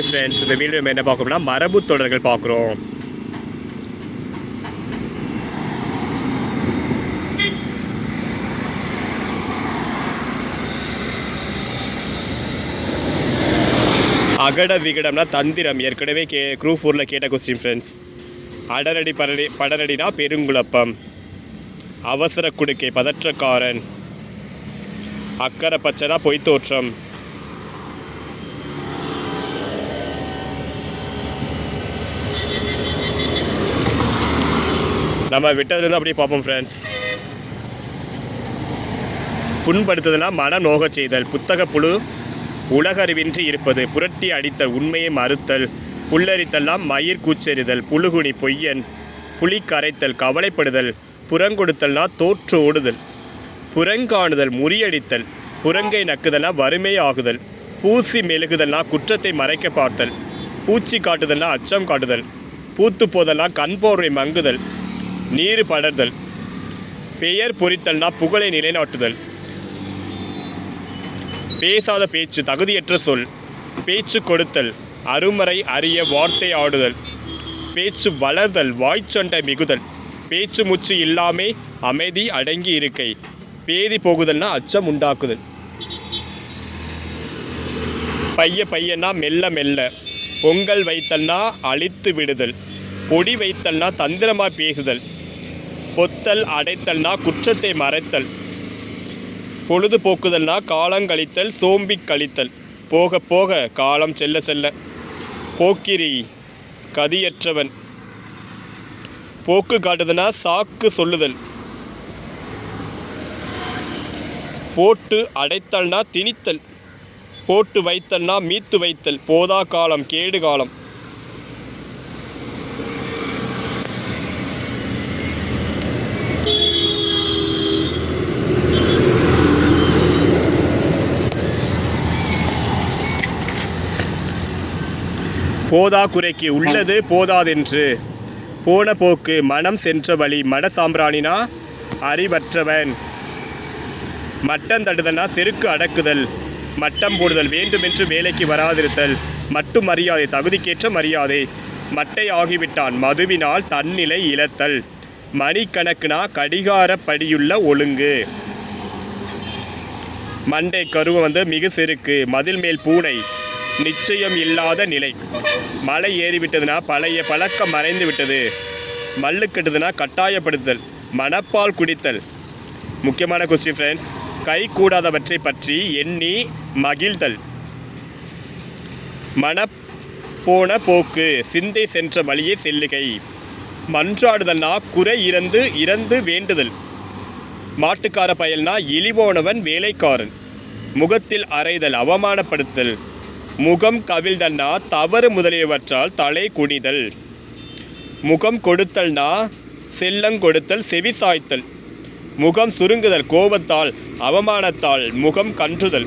Hi friends இந்த video நம்ம என்ன பார்க்கணும்னா மரபு தொடர்கள் பார்க்குறோம் அகட விகடம்னா தந்திரம். ஏற்கனவே கே குரூப் ஃபோரில் கேட்ட கொஸ்டின் ஃப்ரெண்ட்ஸ் அடரடி படரடி படரடினா பெருங்குழப்பம். அவசர குடுக்கை பதற்றக்காரன். அக்கறை பச்சனா பொய்த்தோற்றம். நம்ம விட்டதுலேருந்து அப்படியே பார்ப்போம் ஃப்ரெண்ட்ஸ் புண்படுத்துதல்னா மன நோகச் செய்தல். புத்தக புழு உலகறிவின்றி இருப்பது. புரட்டி அடித்தல் உண்மையை மறுத்தல். புல்லரித்தல்லாம் மயிர் கூச்செறிதல். புழுகுனி பொய்யன் புலி கரைத்தல் கவலைப்படுதல். புறங்கொடுத்தல்னா தோற்று ஓடுதல். புறங்காணுதல் முறியடித்தல். புறங்கை நக்குதல்னா வறுமை ஆகுதல். பூசி மெழுகுதல்னா குற்றத்தை மறைக்க பார்த்தல். பூச்சி காட்டுதல்னா அச்சம் காட்டுதல். பூத்து போதல்னா கண் போர்வை மங்குதல். நீர் படர்தல். பெயர் பொறித்தல்னா புகழை நிலைநாட்டுதல். பேசாத பேச்சு தகுதியற்ற சொல். பேச்சு கொடுத்தல் அருமறை அறிய வார்த்தை ஆடுதல். பேச்சு வளர்தல் வாய்ச்சண்டை மிகுதல். பேச்சு முச்சு இல்லாமே அமைதி அடங்கி இருக்கை. பேதி போகுதல்னா அச்சம் உண்டாக்குதல். பைய பையனா மெல்ல மெல்ல. பொங்கல் வைத்தல்னா அழித்து விடுதல். பொடி வைத்தல்னா தந்திரமாக பேசுதல். பொத்தல் அடைத்தல்னா குற்றத்தை மறைத்தல். பொழுதுபோக்குதல்னா காலங்கழித்தல் சோம்பி கழித்தல். போக போக காலம் செல்ல செல்ல. போக்கிரி கதியற்றவன். போக்கு காட்டுதுன்னா சாக்கு சொல்லுதல். போட்டு அடைத்தல்னா திணித்தல். போட்டு வைத்தல்னா மீத்து வைத்தல். போதா காலம் கேடு காலம். போதா குறைக்கு உள்ளது போதாதென்று. போன போக்கு மனம் சென்ற வழி மட சாம்பிராணினா அறிவற்றவன். மட்டம் தடுதல்னா செருக்கு அடக்குதல். மட்டம் போடுதல் வேண்டுமென்று வேலைக்கு வராதிருத்தல். மட்டும் மரியாதை தகுதிக்கேற்ற மரியாதை. மட்டை ஆகிவிட்டான் மதுவினால் தன்னிலை இழத்தல். மணிக்கணக்குனா கடிகாரப்படியுள்ள ஒழுங்கு. மண்டை கருவம் வந்து மிகு செருக்கு மதில் மேல் பூனை. நிச்சயம் இல்லாத நிலை. மலை ஏறிவிட்டதுன்னா பழைய பழக்கம் மறைந்து விட்டது. மல்லு கெட்டதுன்னா கட்டாயப்படுத்தல் மணப்பால் குடித்தல். முக்கியமான கொஸ்டின் ஃப்ரெண்ட்ஸ் கை கூடாதவற்றை பற்றி எண்ணி மகிழ்தல். மனப்போன போக்கு சிந்தை சென்ற வழியே செல்லுகை. மன்றாடுதல்னா குறை இறந்து இறந்து வேண்டுதல். மாட்டுக்கார பயல்னா இழிவோனவன் வேலைக்காரன். முகத்தில் அறைதல் அவமானப்படுத்தல். முகம் கவிழ்தல்னா தவறு முதலியவற்றால் தலை குனிதல். முகம் கொடுத்தல்னா செல்லங்கொடுத்தல் செவி சாய்த்தல். முகம் சுருங்குதல் கோபத்தால் அவமானத்தால் முகம் கன்றுதல்.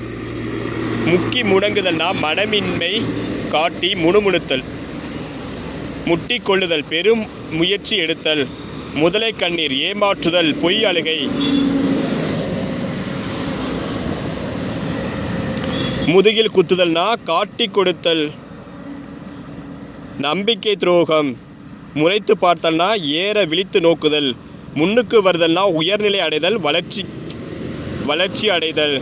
முக்கி முடங்குதல்னா மனமின்மை காட்டி முணுமுணுத்தல். முட்டி கொள்ளுதல் பெரும் முயற்சி எடுத்தல். முதலை கண்ணீர் ஏமாற்றுதல் பொய் அழுகை. முதுகில் குத்துதல்னா காட்டி கொடுத்தல். நம்பிக்கை துரோகம். முறைத்து பார்த்தல்னா ஏற விழித்து நோக்குதல். முன்னுக்கு வருதல்னா உயர்நிலை அடைதல் வளர்ச்சி வளர்ச்சி அடைதல்.